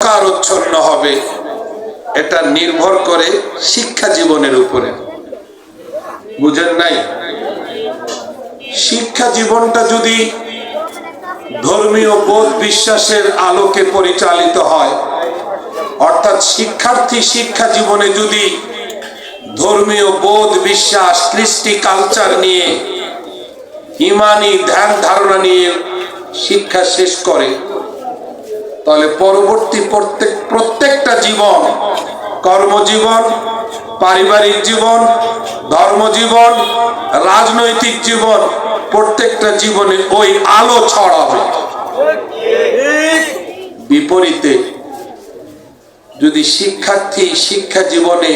কারোচ্ছন্ন হবে? এটা নির্ভর করে শিক্ষা জীবনের উপরে। বুঝেন নাই? শিক্ষা জীবনটা যদি ধর্মীয় বোধ বিশ্বাসের আলোকে পরিচালিত হয়, অর্থাৎ শিক্ষার্থী শিক্ষা জীবনে যদি ধর্মীয় বোধ বিশ্বাস, কৃষ্টি কালচার নিয়ে, ইমানি ধ্যান ধারণা নিয়ে শিক্ষা শেষ করে তাহলে পরবর্তী প্রত্যেক, প্রত্যেকটা জীবন কর্মজীবন, পারিবারিক জীবন, ধর্মজীবন, রাজনৈতিক জীবন, প্রত্যেকটা জীবনে ওই আলো ছড়াবে। বিপরীতে যদি শিক্ষার্থী শিক্ষা জীবনে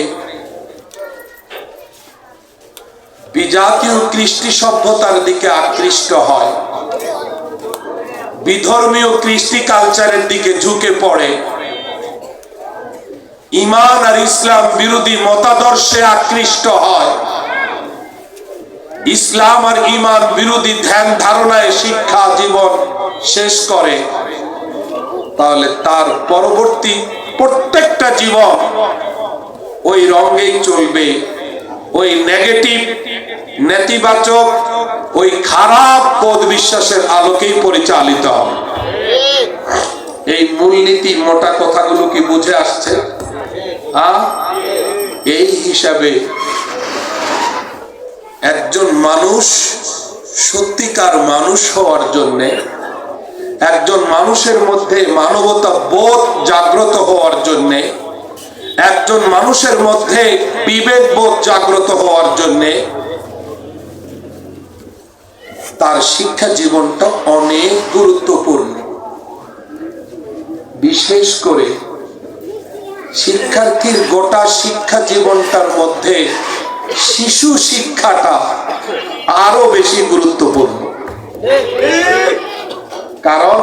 বিজাতীয় কৃষ্টি সভ্যতার দিকে আকৃষ্ট হয় বিধর্মীয় কৃষ্টি কালচারের দিকে ঝুঁকে পড়ে। ইমান আর ইসলাম বিরোধী মতাদর্শে আকৃষ্ট হয়। ইসলাম আর ইমান বিরোধী ধ্যান ধারণায় শিক্ষা জীবন শেষ করে। তাহলে তার পরবর্তী প্রত্যেকটা জীবন ওই রঙেই চলবে। ওই নেগেটিভ নেতিবাচক ওই খারাপ পদ বিশ্বাসের আলোকেই পরিচালিত হবে। এই মূলনীতি মোটা কথাগুলো কি বুঝে আসছে? এই হিসাবে একজন মানুষ সত্যিকার মানুষ হওয়ার জন্যে, একজন মানুষের মধ্যে মানবতা বোধ জাগ্রত হওয়ার জন্যে, একজন মানুষের মধ্যে বিবেক বোধ জাগ্রত হওয়ার জন্যে তার শিক্ষা জীবনটা অনেক গুরুত্বপূর্ণ। বিশেষ করে শিক্ষার্থীর গোটা শিক্ষা জীবনটার মধ্যে শিশু শিক্ষাটা আরও বেশি গুরুত্বপূর্ণ। কারণ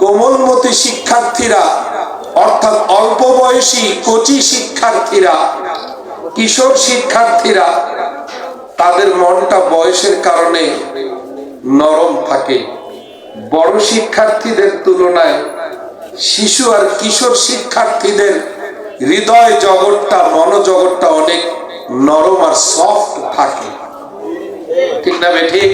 কোমলমতি শিক্ষার্থীরা, অর্থাৎ অল্প বয়সী কচি শিক্ষার্থীরা, কিশোর শিক্ষার্থীরা তাদের মনটা বয়সের কারণে নরম থাকে। বড় শিক্ষার্থীদের তুলনায় শিশু আর কিশোর শিক্ষার্থীদের হৃদয় জগৎটা, মনোজগৎটা অনেক নরম আর সফট থাকে। ঠিক না বেঠিক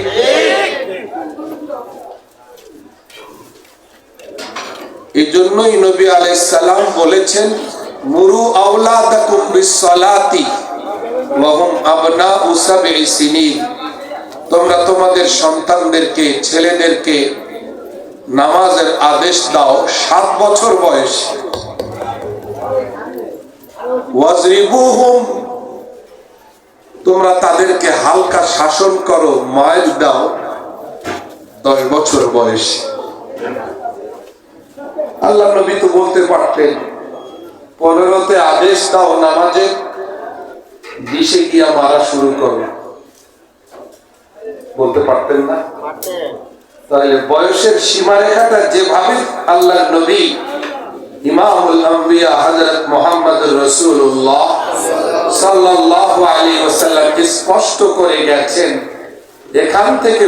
এই জন্যই নবী আলাইসাল্লাম বলেছেন, মুরু আওলাদাকুম বিসসালাতি তোমরা তোমাদের সন্তানদেরকে, ছেলেদেরকে নামাজের আদেশ দাও, সাত বছর বয়স। তোমরা তাদেরকে হালকা শাসন করো, মায়ের দাও, দশ বছর বয়স। আল্লাহ নবী তো বলতে পারতেন, পনেরোতে আদেশ দাও নামাজে বিশে গিয়া মারা শুরু করো বলতে পারতেন না? তাহলে বয়সের সীমারেখাটা যেভাবে আল্লাহ নবী স্পষ্ট করে গেছেন, এখান থেকে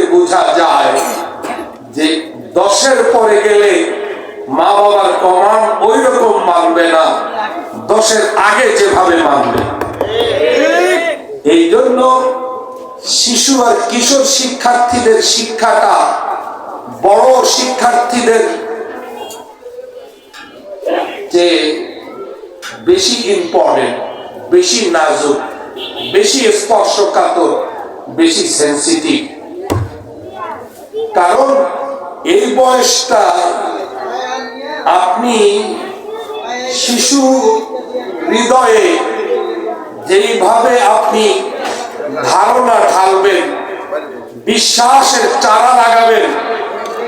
যে দশের পরে গেলে মা বাবার কমান মানবে না, দশের আগে যেভাবে মানবে। এই জন্য শিশু আর কিশোর শিক্ষার্থীদের শিক্ষাটা, বড় শিক্ষার্থীদের যে বেশি ইম্পর্টেন্ট বেশি নাজুক, বেশি স্পর্শকাতর, বেশি সেন্সিটিভ কারণ এই বয়সটা আপনি শিশু হৃদয়ে যেইভাবে আপনি ধারণা ঢালবেন, বিশ্বাসের চারা লাগাবেন,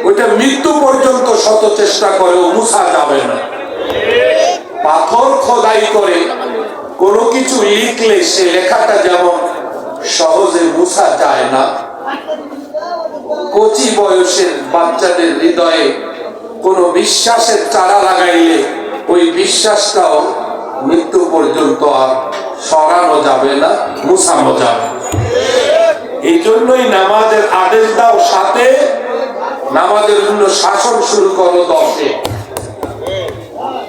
ওইটা মৃত্যু পর্যন্ত শত চেষ্টা করেও মুছা যাবে না। পাথর খোদাই করে কোনো কিছু লিখলে সে লেখাটা যেমন সহজে মুছা যায় না, কচি বয়সের বাচ্চাদের হৃদয়ে কোনো বিশ্বাসের চারা লাগাইলে ওই বিশ্বাসটাও মৃত্যু পর্যন্ত আর সরানো যাবে না মুছানো যাবে। এই জন্যই নামাজের আদেশ দাও, সাথে নামাজের জন্য শাসন শুরু করো দশে।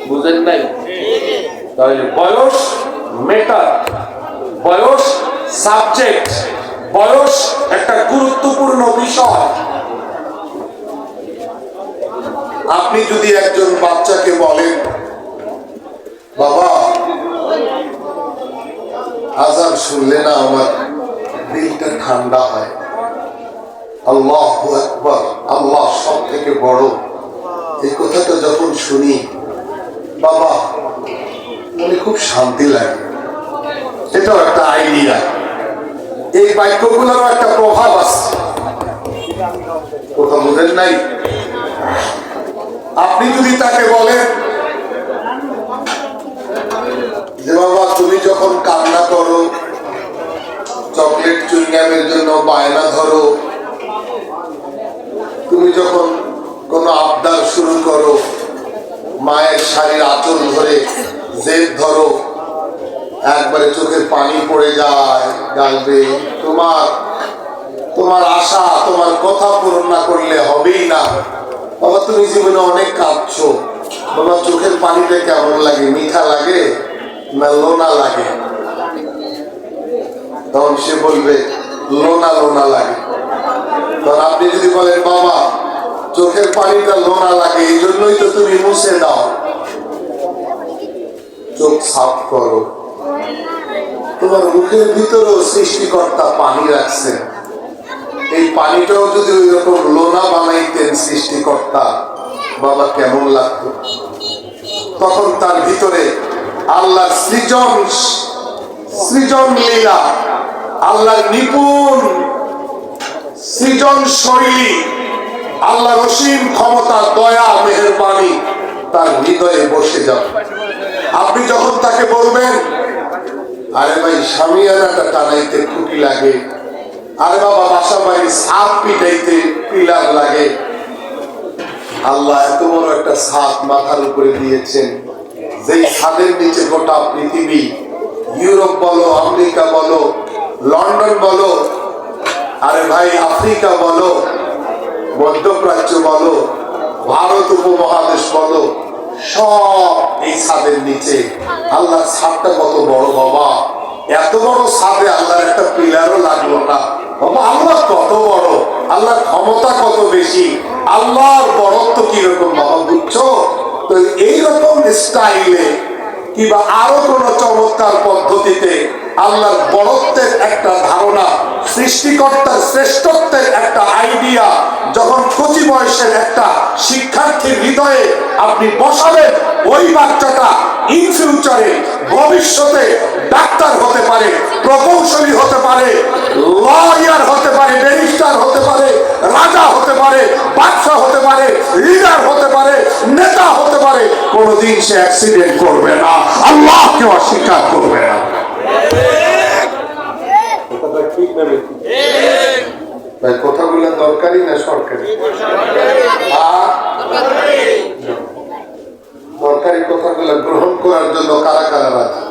বুঝেন নাই? তাহলে বয়স মেটার বয়স সাবজেক্ট বয়স একটা গুরুত্বপূর্ণ বিষয়। আপনি যদি একজন বাচ্চাকে বলেন, বাবা আজান শুনলে না আমার দিলটা ঠান্ডা হয়। আল্লাহ একবার আল্লাহ সব থেকে বড়। এই কথাটা যখন শুনি, বাবা, মনে খুব শান্তি লাগে। এটাও একটা আইডিয়া এই বাক্যগুলোরও একটা প্রভাব আছে। কথা বুঝেন নাই? আপনি যদি তাকে বলেন যে বাবা, তুমি যখন কান্না করো, চকলেট চুইংগামের জন্য বায়না ধরো, তুমি যখন কোনো আবদার শুরু করো, মায়ের শাড়ির আঁচল ধরে জেদ ধরো, একবারে চোখের পানি পড়ে যায় গালবে তোমার তোমার আশা, তোমার কথা পূরণ না করলে হবেই না। বাবা, তুমি জীবনে অনেক কাঁদছো। বাবা, চোখের পানিটা কেমন লাগে? মিঠা লাগে? লোনা লাগে। তখন সে বলবে, লোনা লোনা লাগে। তখন আপনি যদি বলেন, বাবা, চোখের পানিটা লোনা লাগে, এই জন্যই তো তুমি মুছে দাও। চোখ সাফ করো। তোমার মুখের ভিতরেও সৃষ্টিকর্তা পানি রাখছেন। এই পানিটাও যদি ওই রকম লোনা বানাইতেন সৃষ্টিকর্তা, বাবা কেমন লাগতো? তখন তার ভিতরে আল্লাহ সৃজন সৃজন লীলা আল্লাহ নিপুণ সৃজন শৈলী আল্লাহ রসীম ক্ষমতা, দয়া, মেহরবানি তার হৃদয়ে বসে যাবে। আপনি যখন তাকে বলবেন, আরে ভাই স্বামীয়ানাটা টানাইতে খুঁটি লাগে, আরে বাবা, বাসা বাড়ি সাপ পিটাইতে পিলার লাগে, আল্লাহ এত বড় একটা সাপ মাথার উপরে দিয়েছেন। যেই ছাদের নিচে গোটা পৃথিবী, ইউরোপ বলো, আমেরিকা বলো, লন্ডন বলো, আরে ভাই, আফ্রিকা বলো, মধ্যপ্রাচ্য বলো, ভারত উপমহাদেশ বলো, সব এই ছাদের নিচে। আল্লাহ ছাদটা কত বড় বাবা। এত বড় ছাদে আল্লাহর একটা পিলারও লাগল না। বাবা, আল্লাহ কত বড়। আল্লাহর ক্ষমতা কত বেশি। আল্লাহর বড়ত্ব কীরকম বাবা, বুঝছ? তো এইরকম স্টাইলে কিংবা আরও কোন চমৎকার পদ্ধতিতে আল্লাহর বড়ত্বের একটা ধারণা, সৃষ্টিকর্তার শ্রেষ্ঠত্বের একটা আইডিয়া যখন কচি বয়সের একটা শিক্ষার্থীর হৃদয়ে আপনি বসাবেন, ওই বাচ্চাটা ইন ফিউচারে ভবিষ্যতে ডাক্তার হতে পারে, প্রকৌশলী হতে পারে লয়ার হতে পারে ব্যারিস্টার হতে পারে, রাজা হতে পারে, বাদশাহ হতে পারে লিডার হতে পারে, নেতা হতে পারে, কোনোদিন সে অ্যাক্সিডেন্ট করবে না। আল্লাহকে অস্বীকার করবে না। কথাগুলো দরকারি না সরকারি আর দরকারি কথাগুলো গ্রহণ করার জন্য কারা কারা রাজি?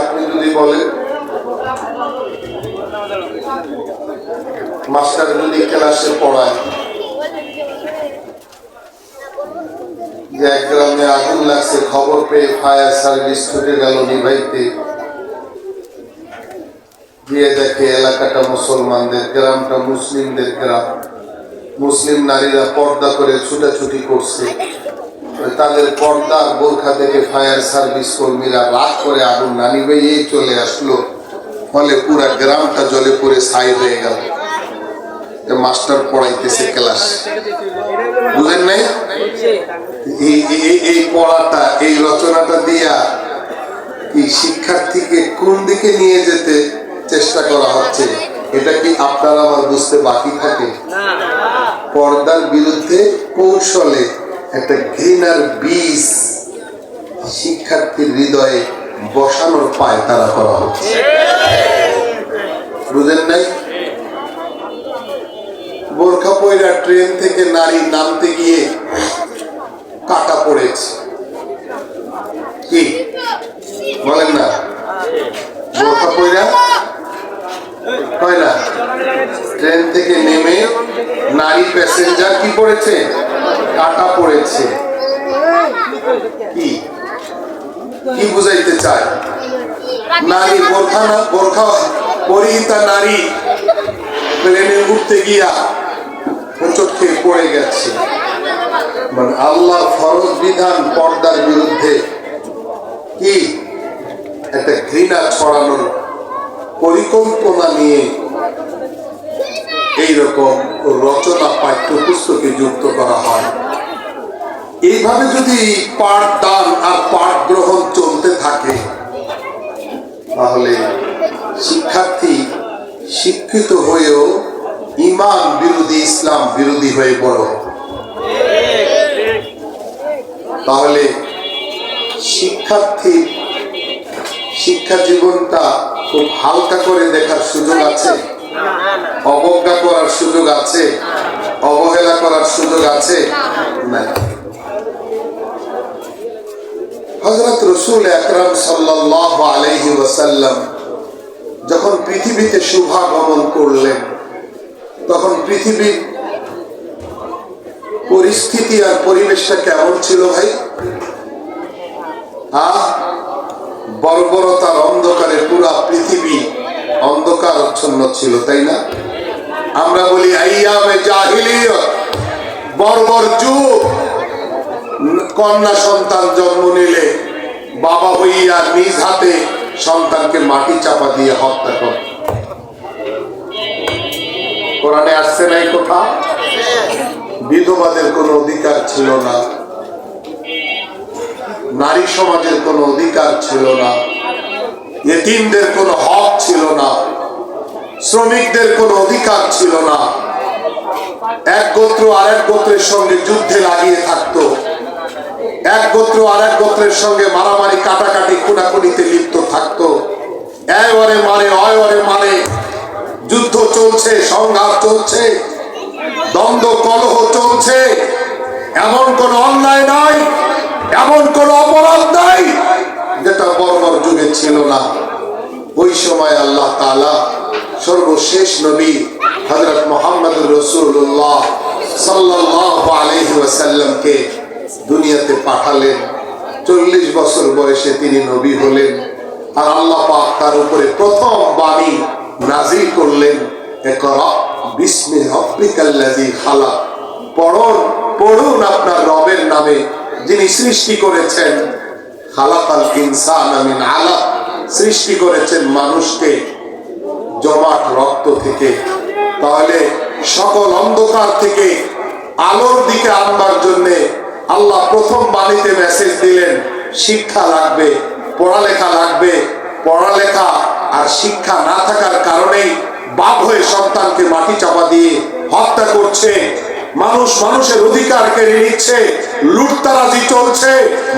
আপনি যদি বলেন, মাস্টার যদি ক্লাসে পড়ায়, যে এক গ্রামে আগুন লাগছে, খবর পেয়ে ফায়ার সার্ভিস ছুটে গেল নিভাইতে গিয়ে দেখে এলাকাটা মুসলমানদের গ্রামটা মুসলিমদের গ্রাম। মুসলিম নারীরা পর্দা করে ছুটাছুটি করছে। তাদের পর্দা বোরখা থেকে ফায়ার সার্ভিস কর্মীরা রাত করে আগুন না নিবেই চলে আসলো। ফলে পুরা গ্রামটা জলে পড়ে ছাই হয়ে গেল। মাস্টার পড়াইতেছে ক্লাস। বুঝেন নাই? এই পড়াটা, এই রচনাটা দিয়া এই শিক্ষার্থীকে কোন দিকে নিয়ে যেতে চেষ্টা করা হচ্ছে? এটা কি আপনারা আমার বুঝতে বাকি থাকে? পর্দার বিরুদ্ধে কৌশলে একটা ঘৃণার বীজ শিক্ষার্থীর হৃদয়ে বসানোর পায় তারা করা হচ্ছে। বুঝেন নাই? বোরখা পয়রা ট্রেন থেকে নারী নামতে গিয়ে কাটা পড়েছে কি বলেন না বোরখা পয়রা হয় না ট্রেন থেকে নেমে নারী প্যাসেঞ্জার কি পড়েছে? কাটা পড়েছে। কি? বুঝাইতে চায়? নারী বোরখা না বোরখা পরিহিতা নারী। প্লেনে উঠতে গিয়া হোঁচট খেয়ে পড়ে গেছে। মানে আল্লাহ ফরজ বিধান পর্দার বিরুদ্ধে কি? একটা ঘৃণা ছড়ানোর পরিকল্পনা নিয়ে এইরকম রচনা পাঠ্যপুস্তকে যুক্ত করা হয়। এইভাবে যদি পাঠ দান আর পাঠ গ্রহণ চলতে থাকে, তাহলে শিক্ষার্থী শিক্ষিত হয়েও ইমান বিরোধী, ইসলাম বিরোধী হয়ে বড় তাহলে শিক্ষার্থী শিক্ষা জীবনটা খুব হালকা করে দেখার সুযোগ আছে। অবজ্ঞা করার সুযোগ আছে? অবহেলা করার সুযোগ আছে? হজরত রসুল আকরাম সাল্লাহ আলহি ওয়াসাল্লাম যখন পৃথিবীতে শুভাগমন করলেন, তখন পৃথিবীর পরিস্থিতি আর পরিবেশটা কেমন ছিল ভাই? আহ! বর্বরতার অন্ধকারে পুরা পৃথিবী অন্ধকারচ্ছন্ন ছিল, তাই না? আমরা বলি, আইয়ামে জাহিলিয়ত, বর্বর যুগ। কন্যা সন্তান জন্ম নিলে বাবা হইয়া নিজ হাতে সন্তানকে মাটি চাপা দিয়ে হত্যা করে। কোরআনে আসছে নাই কথা? বিধবাদের কোনো অধিকার ছিল না, নারী সমাজের কোনো অধিকার ছিল না। এতিমদের কোনো হক ছিল না। শ্রমিকদের কোনো অধিকার ছিল না। এক গোত্র আর এক গোত্রের সঙ্গে যুদ্ধে লাগিয়ে থাকতো। এক গোত্র আর এক গোত্রের সঙ্গে মারামারি, কাটাকাটি, খুনাখুনিতে লিপ্ত থাকতো। এ মারে অয় মারে। যুদ্ধ চলছে, সংঘাত চলছে। দ্বন্দ্ব, কলহ চলছে। এমন কোন অন্যায় নাই, এমন কোন অপরাধ নাই। যেটা বর্বর যুগে ছিল না, ওই সময় আল্লাহ তাআলা সর্বশেষ নবী হযরত মুহাম্মদ রাসূলুল্লাহ সাল্লাল্লাহু আলাইহি ওয়াসাল্লামকে দুনিয়াতে পাঠালেন। চল্লিশ বছর বয়সে তিনি নবী হলেন আর আল্লাহ পাক তার উপরে প্রথম বাণী নাজিল করলেন পড়ুন পড়ুন আপনার রবের নামে, যিনি সৃষ্টি করেছেন। সৃষ্টি করেছেন মানুষকে জমাট রক্ত থেকে। তাহলে সকল অন্ধকার থেকে আলোর দিকে আনবার জন্য আল্লাহ প্রথম বাণীতে মেসেজ দিলেন, শিক্ষা লাগবে, পড়ালেখা লাগবে। পড়ালেখা আর শিক্ষা না থাকার কারণেই বাপ হয়ে সন্তানকে মাটি চাপা দিয়ে হত্যা করছে। মানুষ মানুষের অধিকার কেড়ে নিচ্ছে। লুটতারাজি চলছে,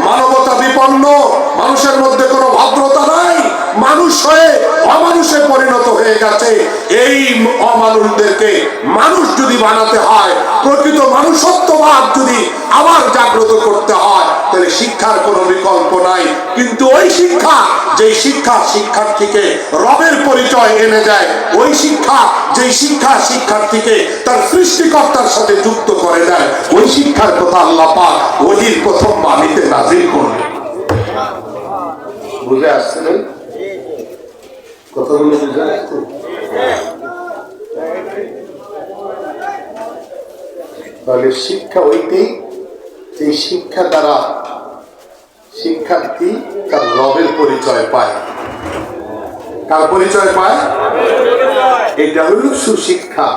মানবতা বিপন্ন, মানুষের মধ্যে কোনো ভদ্রতা নাই, মানুষ হয়ে অমানুষে পরিণত হয়ে গেছে। এই অমানুষদেরকে মানুষ যদি বানাতে হয়, প্রকৃত মানুষত্ববাদ যদি আবার জাগ্রত করতে হয়, তাহলে শিক্ষার কোনো বিকল্প নাই। কিন্তু ওই শিক্ষা যে শিক্ষা শিক্ষার্থীকে রবের পরিচয় এনে দেয়, ওই শিক্ষা যে শিক্ষা শিক্ষার্থীকে তার সৃষ্টিকর্তার সাথে যুক্ত করে দেয়, ওই শিক্ষার কথা আল্লাহ পাক ওহির প্রথম বাণীতে বুঝে আসছিলেন? কথাগুলো বুঝে তাহলে শিক্ষা যে শিক্ষা দ্বারা শিক্ষার্থী তার রবের পরিচয় পায়। কার পরিচয় পায়? এটা সুশিক্ষা।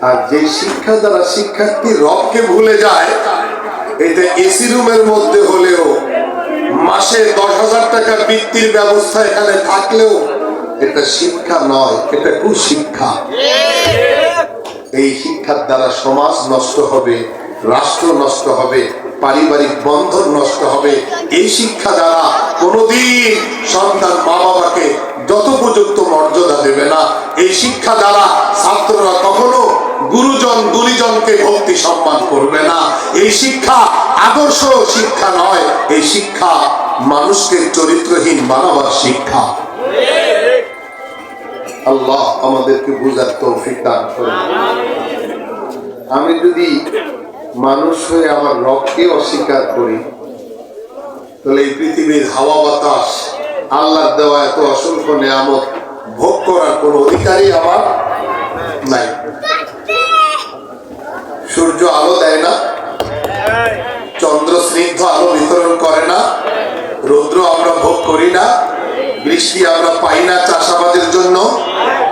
আর যে শিক্ষা দ্বারা শিক্ষার্থী রবকে ভুলে যায় এটা এসি রুমের মধ্যে হলেও মাসে দশ হাজার টাকা বৃত্তির ব্যবস্থা এখানে থাকলেও এটা শিক্ষা নয়, এটা কুশিক্ষা। এই শিক্ষার দ্বারা সমাজ নষ্ট হবে, রাষ্ট্র নষ্ট হবে, পারিবারিক বন্ধন নষ্ট হবে। এই শিক্ষা দ্বারা কোনোদিন সন্তান মা বাবাকে যথোপযুক্ত মর্যাদা দেবে না, এই শিক্ষা দ্বারা ছাত্ররা কখনো গুরুজন, গুলিজনকে ভক্তি সম্মান করবে না। এই শিক্ষা আদর্শ শিক্ষা নয়, এই শিক্ষা মানুষকে চরিত্রহীন বানাবার শিক্ষা। আল্লাহ আমাদেরকে বুঝার তৌফিক দান করে আমি যদি মানুষ হয়ে আমার রবকে অস্বীকার করি, তাহলে এই পৃথিবীর হাওয়া বাতাস, আল্লাহর দেওয়া এত অসংখ্য নিয়ামত ভোগ করার কোন অধিকারই আমার নাই সূর্য আলো দেয় না চন্দ্র স্নিগ্ধ আলো বিতরণ করে না। রৌদ্র আমরা ভোগ করি না। বৃষ্টি আমরা পাই না চাষাবাদের জন্য।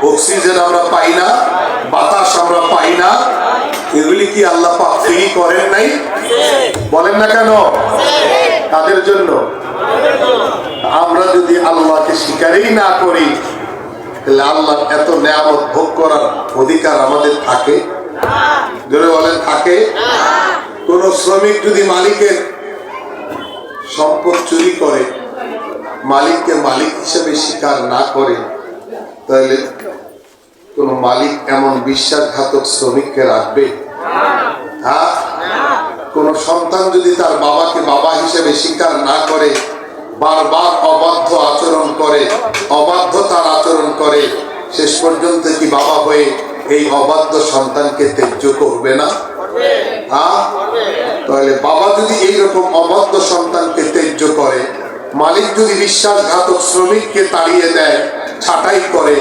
অক্সিজেন আমরা পাই না। বাতাস আমরা পাই না। এগুলি কি আল্লাহ পাক ফ্রি করেন নাই? বলেন না কেন? তাদের জন্য? আমরা যদি আল্লাহকে স্বীকারই না করি, তাহলে আল্লাহ এত নেয়ামত ভোগ করার অধিকার আমাদের থাকে। জোরে বলেন, থাকে। কোন শ্রমিক যদি মালিকের সম্পদ চুরি করে, মালিককে মালিক হিসেবে স্বীকার না করে, তাহলে কোন মালিক এমন বিশ্বাসঘাতক শ্রমিককে রাখবে? হ্যাঁ? কোন সন্তান যদি তার বাবাকে বাবা হিসেবে স্বীকার না করে, বারবার অবাধ্য আচরণ করে অবাধ্যতার আচরণ করে, শেষ পর্যন্ত কি বাবা হয়ে এই অবাধ্য সন্তানকে ত্যায্য করবে না? হ্যাঁ? তাহলে বাবা যদি এইরকম অবাধ্য সন্তানকে ত্যায্য করে, মালিক যদি বিশ্বাসঘাতক শ্রমিককে তাড়িয়ে দেয়, ছাঁটাই করে,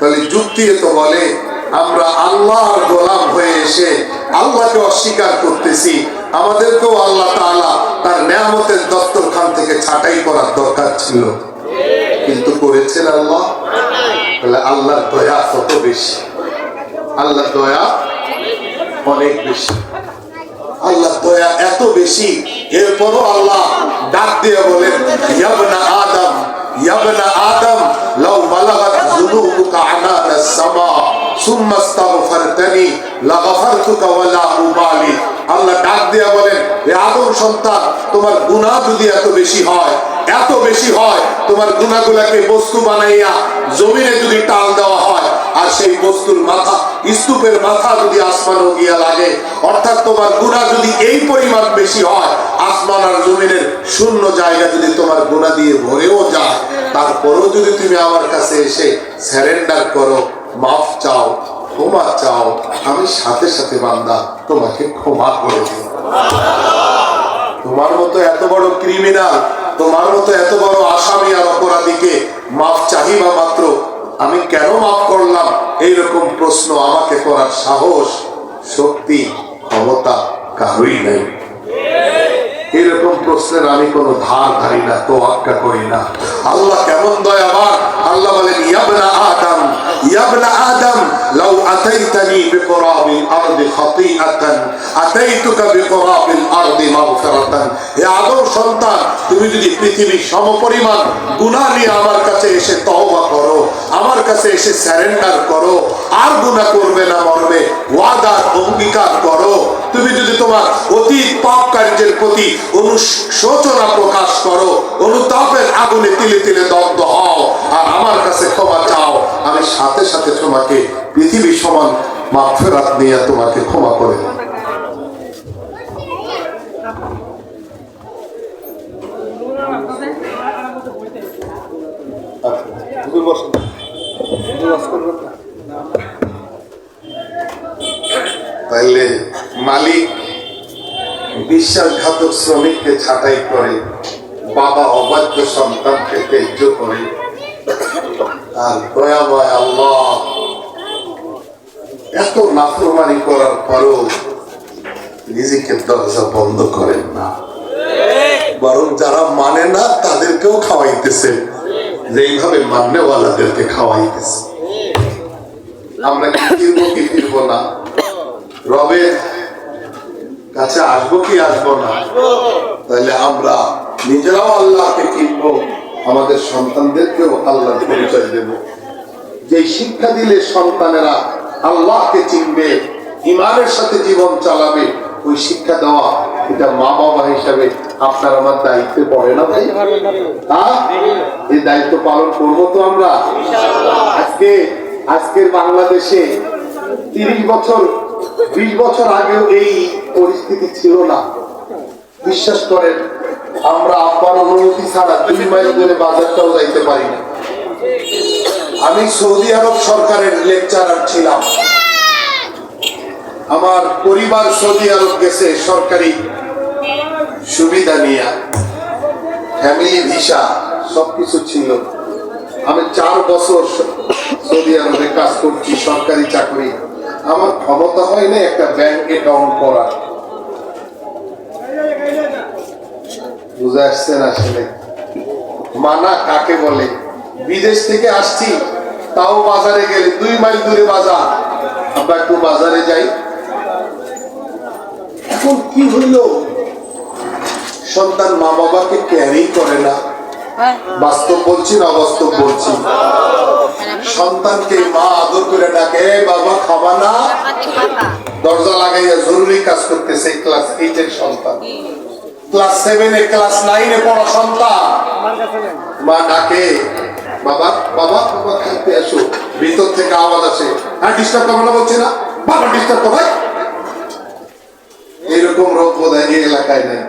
তাহলে যুক্তি তো বলে, আমরা আল্লাহর গোলাম হয়ে এসে আল্লাহকে অস্বীকার করতেছি। আমাদেরকেও আল্লাহ তাআলা তার নেয়ামতের দত্তরখান থেকে ছাটাই করার দরকার ছিল। কিন্তু করেছেন আল্লাহ? তাহলে আল্লাহর দয়া কত বেশি? আল্লাহর দয়া অনেক বেশি। আল্লাহ দয়া এত বেশি। এরপরও আল্লাহ ডাক দিয়ে বলেন, ইয়াবনা আদম ইয়াবনা আদম, লাউ বালাগাত যুনুবুকা আনানা সামা আল্লাহ ডাক দিয়ে বলেন হে আদম সন্তান, তোমার গুনাহ যদি এত বেশি হয়, এত বেশি হয়, তোমার গুনাহগুলোকে বস্তু বানাইয়া জমিনে যদি টাল দেওয়া হয়, আর সেই বস্তুর মাথা, স্তূপের মাথা যদি গিয়া লাগে, অর্থাৎ তোমার গুণা যদি এই পরিমাণ বেশি হয়, আসমান আর জমিনের শূন্য জায়গা যদি তোমার গুণা দিয়ে ভরেও যায়, তারপরেও যদি তুমি আমার কাছে এসে স্যারেন্ডার করো মাফ চাও, ক্ষমা চাও, আমি সাথে সাথে বান্দা তোমাকে ক্ষমা করে দেব। তোমার মতো এত বড় ক্রিমিনাল তোমার মতো এত বড় আসামি আর অপরাধীকে মাফ চাহিবা মাত্র, আমি কেন মাফ করলাম? এইরকম প্রশ্ন আমাকে করার সাহস, শক্তি, ক্ষমতা কারোই নাই। এরকম প্রশ্নের আমি কোনো ধার ধারি না তো আক্কা করি না। আল্লাহ কেমন দয়াবান, আল্লাহ বলেন, ইয়াবনা আদম ইয়াবনা আদম, লাউ আতাইতানি বিকরাবিল আরদি খাতিআতান, আতাইতুকা বিকরাবিল আরদি মাগফিরাতান। হে আদম সন্তান, তুমি যদি পৃথিবীর সমপরিমাণ গুনাহ নিয়ে আমার কাছে এসে তওবা করো, আমার কাছে এসে স্যারেন্ডার করো, আর গুনাহ করবে না মরবে ওয়াদার অঙ্গীকার করো। তুমি যদি তোমার অতীত পাপ কার্যের প্রতি অনুশোচনা প্রকাশ করো অনুতাপের আগুনে তিলে তিলে দগ্ধ হও আর আমার কাছে ক্ষমা চাও আমি সাথে সাথে তোমাকে পৃথিবী সমান মাফেরাত নিয়ে তোমাকে ক্ষমা করে। আচ্ছা, বসেন। হুজুর ওয়াজ করবেন না? তাইলে মালিক বিশ্বাসঘাতক শ্রমিককে ছাঁটাই করে, বাবা অবাধ্য সন্তানকে তেজ্য করে। আর দয়াময় আল্লাহ, এত নাফরমানি করার পরও নিজেকে দরজা বন্ধ করেন না। বরং যারা মানে না, তাদেরকেও খাওয়াইতেছে। যে এইভাবে মান্যওয়ালাদেরকে খাওয়াইতেছে। আমরা কি ফিরবো কি ফিরবো না। রবের কাছে আসব কি আসব না? তাহলে আমরা নিজেরাও আল্লাহকে কিনবো আমাদের সন্তানদেরকেও আল্লাহর পরিচয় দেব। যে শিক্ষা দিলে সন্তানেরা আল্লাহকে চিনবে ইমানের সাথে জীবন চালাবে ওই শিক্ষা দেওয়া এটা মা বাবা হিসাবে আপনার আমার দায়িত্বে পড়ে না ভাই? এই দায়িত্ব পালন করব তো আমরা। আজকে আজকের বাংলাদেশে তিরিশ বছর বিশ বছর আগেও এই পরিস্থিতি ছিল না। বিশ্বাস করেন, আমরা আব্বার অনুমতি ছাড়া দুই মাইল ধরে বাজারটাও যাইতে পারি না। আমি সৌদি আরব সরকারের লেকচারার ছিলাম। আমার পরিবার সৌদি আরব গেছে সরকারি সুবিধা নিয়ে। ফ্যামিলি, ভিসা, সবকিছু ছিল। আমি চার বছর সৌদি আরবে কাজ করছি, সরকারি চাকরি। আমার ক্ষমতা হয় না একটা ব্যাংক অ্যাকাউন্ট করার। বুঝে আসছেন আসলে। মানা কাকে বলে? বিদেশ থেকে আসছি, তাও বাজারে গেলে দুই মাইল দূরে বাজার। আমরা একটু বাজারে যাই। এখন কি হইল সন্তান মা বাবাকে ক্যারি করে না। বাস্তব বলছি না অবাস্তব বলছি? সন্তানকে মা আদর করে ডাকে, বাবা, খাবা না। দরজা লাগাইয়া জরুরি কাজ করতেছে ক্লাস এইটের সন্তান। ক্লাস ক্লাস পড়া সন্তান। মা ডাকে, বাবা বাবা বাবা আসো। ভিতর থেকে আওয়াজ আসে হ্যাঁ ডিস্টার্ব করব না, বলছে না। বাবা ডিস্টার্ব করবে এরকম রোগ বোধ হয় এই এলাকায় নেই।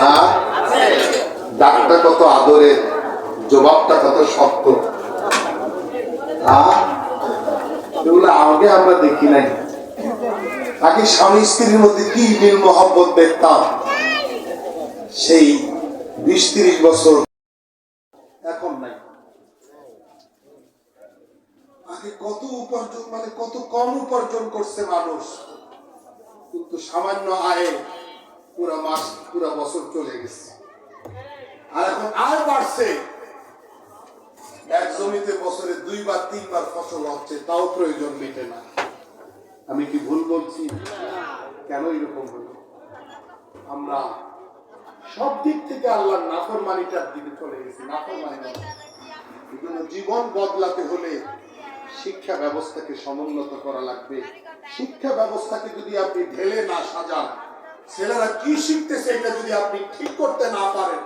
হ্যাঁ? ডাকটা কত আদরের জবাবটা কত শক্ত। আগে আমরা দেখি নাই। আগে স্বামী স্ত্রীর মধ্যে কি মিল মহব্বত দেখতাম? সেই বিশ তিরিশ বছর এখন নাই। আগে কত উপার্জন মানে কত কম উপার্জন করছে মানুষ। কিন্তু সামান্য আয়ে পুরা মাস পুরা বছর চলে গেছে। আর এখন আর বাড়ছে। এক জমিতে বছরে দুইবার, তিনবার ফসল হচ্ছে, তাও প্রয়োজন মেটে না। আমি কি ভুল বলছি? কেন এরকম হলো? আমরা সব দিক থেকে আল্লাহর দিকে চলে গেছি। জীবন বদলাতে হলে শিক্ষা ব্যবস্থাকে সমুন্নত করা লাগবে। শিক্ষা ব্যবস্থাকে যদি আপনি ঢেলে না সাজান, ছেলেরা কি শিখতেছে এটা যদি আপনি ঠিক করতে না পারেন?